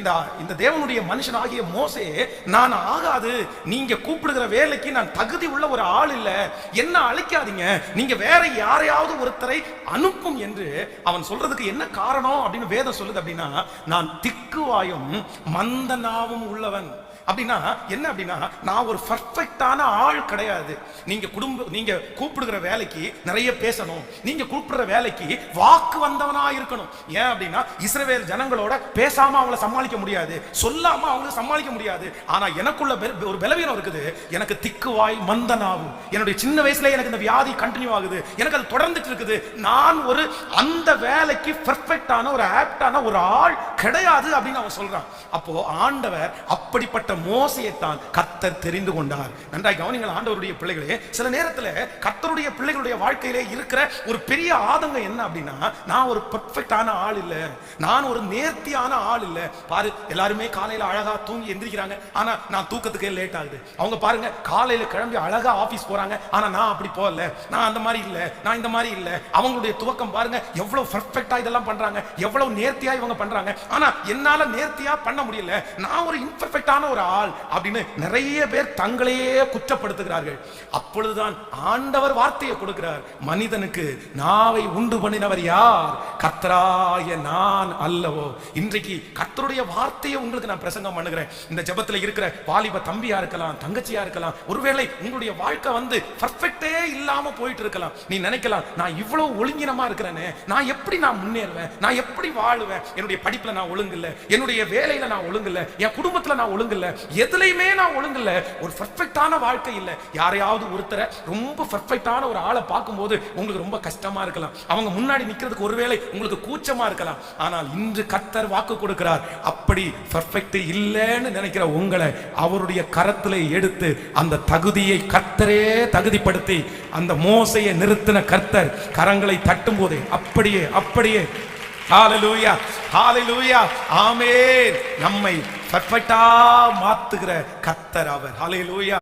இந்த இந்த தேவனுடைய மனுஷனாகிய மோசே நான் ஆகாது. நீங்க கூப்பிடுகிற வேலைக்கு நான் தகுதி உள்ள ஒரு ஆள் இல்ல. என்ன அழைக்காதீங்க. நீங்க வேற யாரையாவது ஒருத்தரை அனுப்பும் என்று அவன் சொல்றதுக்கு என்ன காரணம்? அப்படின்னு வேதம் சொல்லுது அப்படின்னா நான் திக்குவாயும் மந்தனாவும் உள்ளவன். அப்படின்னா என்ன அப்படின்னா நான் ஒரு பர்ஃபெக்டான ஆள் கிடையாது. நீங்க குடும்ப நீங்க கூப்பிடுகிற வேலைக்கு நிறைய பேசணும். நீங்க கூப்பிடுற வேலைக்கு வாக்கு வந்தவனா இருக்கணும். ஏன் அப்படின்னா இஸ்ரவேல் ஜனங்களோட பேசாம அவங்கள சமாளிக்க முடியாது. சொல்லாம அவங்கள சமாளிக்க முடியாது. ஆனா எனக்குள்ள பெ- ஒரு பலவீனம் இருக்குது. எனக்கு திக்குவாய் மந்தனாகும். என்னுடைய சின்ன வயசுல எனக்கு இந்த வியாதி கண்டினியூ ஆகுது. எனக்கு அது தொடர்ந்துட்டு இருக்குது. நான் ஒரு அந்த வேலைக்கு பர்ஃபெக்டான ஒரு ஆப்டான ஒரு ஆள் கிடையாது அப்படின்னு அவன் சொல்றான். அப்போ ஆண்டவர் அப்படிப்பட்ட மோசையைத்தான் கத்தர் தெரிந்து கொண்டார். நன்றாய் கவனிங்கள் ஆண்டவருடைய பிள்ளைகளே சில நேரத்தில் கத்தருடைய பிள்ளைகளுடைய வாழ்க்கையிலே இருக்கிற ஒரு பெரிய ஆதங்கம் என்ன அப்படின்னா நான் ஒரு பர்ஃபெக்டான ஆள் இல்லை நான் ஒரு நேர்த்தியான ஆள் இல்லை. பாரு எல்லாருமே காலையில் அழகா தூங்கி எந்திரிக்கிறாங்க. ஆனா நான் தூக்கத்துக்கே லேட் ஆகுது. அவங்க பாருங்க காலையில கிளம்பி அழகா ஆபீஸ் போறாங்க. ஆனா நான் அப்படி போகல. நான் அந்த மாதிரி இல்லை நான் இந்த மாதிரி இல்லை. அவங்களுடைய துவக்கம் பாருங்க எவ்வளவு பர்ஃபெக்டா இதெல்லாம் பண்றாங்க எவ்வளவு நேர்த்தியா இவங்க பண்றாங்க. ஆனா என்னால நேர்த்தியா பண்ண முடியல. நான் ஒரு இம்பர்ஃபெக்டான ஒரு ஆள் அப்படின்னு நிறைய பேர் தங்களையே குற்றப்படுத்துகிறார்கள். அப்பொழுதுதான் ஆண்டவர் வார்த்தையை கொடுக்கிறார். மனிதனுக்கு நாவை உண்டு பண்ணினவர் யார்? கத்தராய நான் அல்லவோ. இன்றைக்கு கத்தருடைய வார்த்தையை உங்களுக்கு நான் பிரசங்கம் பண்ணுகிறேன். இந்த ஜெபத்துல இருக்கிற வாலிப தம்பியா இருக்கலாம் தங்கச்சியா இருக்கலாம் ஒருவேளை உங்களுடைய வாழ்க்கை வந்து பர்ஃபெக்டே இல்லாம போயிட்டு இருக்கலாம். நீ நினைக்கலாம் நான் இவ்வளவு ஒழுங்கினமா இருக்கிறேனே. நான் எப்படி நான் முன்னேறுவேன்? நான் எப்படி வாழுவேன்? என்னுடைய படிப்புல நான் ஒழுங்கில்ல. என்னுடைய வேலையில நான் ஒழுங்கில்ல. என் குடும்பத்துல நான் ஒழுங்கில்ல. எதுலையுமே நான் ஒழுங்கில்ல. ஒரு பர்ஃபெக்டான வாழ்க்கை இல்ல. யாரையாவது ஒருத்தரை ரொம்ப பர்ஃபெக்டான ஒரு ஆளை பார்க்கும்போது உங்களுக்கு ரொம்ப கஷ்டமா இருக்கலாம். அவங்க முன்னாடி நிக்கிறதுக்கு ஒருவேளை உங்களுக்கு கூச்சமா இருக்கலாம். ஆனால் இன்று கத்தர் வாக்கு கொடுக்கிறார். அப்படி பர்ஃபெக்ட் இல்லைன்னு நினைக்கிற உங்களை அவருடைய கரத்துல எடுத்து அந்த தகுதியை கர்த்தரே தகுதிப்படுத்தி அந்த மோசையை நிறுத்தின கர்த்தர் கரங்களை தட்டும் போதே அப்படியே அப்படியே ஹாலலூயா ஹாலலூயா ஆமென். நம்மை பர்ஃபெக்டா மாத்துகிற கத்தர் அவர். ஹாலலூயா